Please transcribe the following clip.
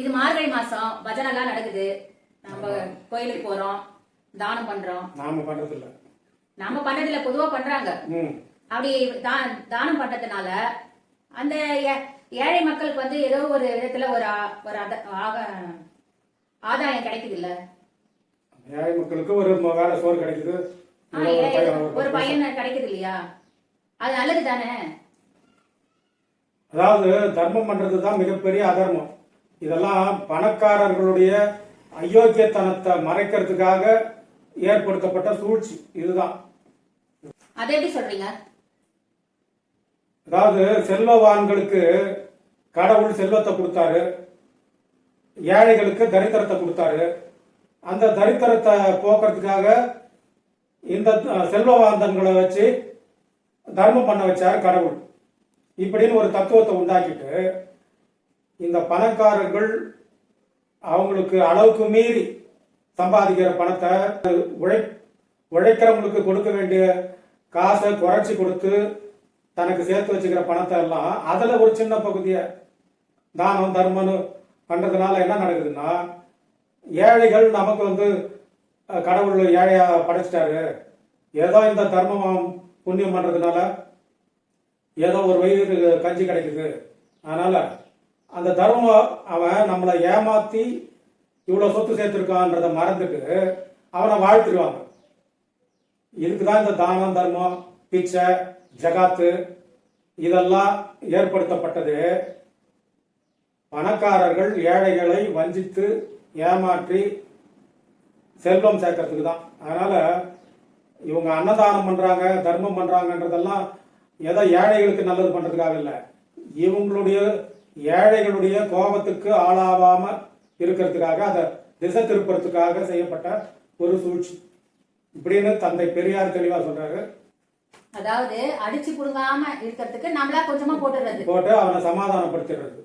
இது மார்கழி மாசம் பஜனைலாம் நடக்குது. நம்ம கோயிலுக்கு போறோம் தானம் பண்றோம். நாம பண்றது இல்ல நம்ம பண்ணதில்ல பொதுவா பண்றாங்க. அப்படி தானம் பண்றதுனால அந்த ஏழை மக்களுக்கு வந்து ஏதோ ஒரு விதத்துல ஒரு ஒரு ஆதாயம் கிடைக்குது இல்ல ஏழை மக்களுக்கு ஒரு வேலை சோறு கிடைக்குது. ஒரு பையன் கிடைக்குது இல்லையா அது நல்லது தானே அதாவது தர்மம் பண்றது தான் மிகப்பெரிய அதர்மம். இதெல்லாம் பணக்காரர்களுடைய அயோக்கியத்தனத்தை மறைக்கிறதுக்காக ஏற்படுத்தப்பட்ட சூழ்ச்சி. இதுதான். அதை எப்படி சொல்றீங்க? அதாவது செல்வவான்களுக்கு கடவுள் செல்வத்தை கொடுத்தாரு. ஏழைகளுக்கு தரித்திரத்தை கொடுத்தாரு. அந்த தரித்திரத்தை போக்குறதுக்காக இந்த செல்வவாந்தன்களை வச்சு தர்மம் பண்ண வச்சாரு கடவுள். இப்படின்னு ஒரு தத்துவத்தை உண்டாக்கிட்டு இந்த பணக்காரர்கள் அவங்களுக்கு அளவுக்கு மீறி சம்பாதிக்கிற பணத்தை உழை உழைக்கிறவங்களுக்கு கொடுக்க வேண்டிய காசை குறைச்சி கொடுத்து தனக்கு சேர்த்து வச்சுக்கிற பணத்தை எல்லாம் அதில் ஒரு சின்ன பகுதியை தானம் தர்மம்னு பண்ணுறதுனால என்ன நடக்குதுன்னா ஏழைகள் நமக்கு வந்து கடவுள் ஏழையா படைச்சிட்டாரு. ஏதோ இந்த தர்மம் புண்ணியம் பண்ணுறதுனால ஏதோ ஒரு வயிறு கஞ்சி கிடைக்குது. அதனால அந்த தர்மம் அவன் நம்மளை ஏமாத்தி இவ்வளோ சொத்து சேர்த்துருக்கான்றதை மறந்துட்டு அவனை வாழ்த்துருவாங்க இதுக்கு தான் இந்த தானம் தர்மம் பிச்சை ஜகாத்து இதெல்லாம் ஏற்படுத்தப்பட்டது. பணக்காரர்கள் ஏழைகளை வஞ்சித்து ஏமாற்றி செல்வம் சேர்க்கறதுக்கு தான். அதனால இவங்க அன்னதானம் பண்றாங்க தர்மம் பண்றாங்கன்றதெல்லாம் எதோ ஏழைகளுக்கு நல்லது பண்றதுக்காக இல்லை. இவங்களுடைய ஏழைகளுடைய கோபத்துக்கு ஆளாவாம இருக்கிறதுக்காக அதை திசை திருப்புறதுக்காக செய்யப்பட்ட ஒரு சூழ்ச்சி. இப்படின்னு தந்தை பெரியார் தெளிவா சொல்றாரு. அதாவது அடிச்சு புடுங்காம இருக்கிறதுக்கு நம்மளா கொஞ்சமா போட்டுறது. போட்டு அவனை சமாதானப்படுத்திடுறது.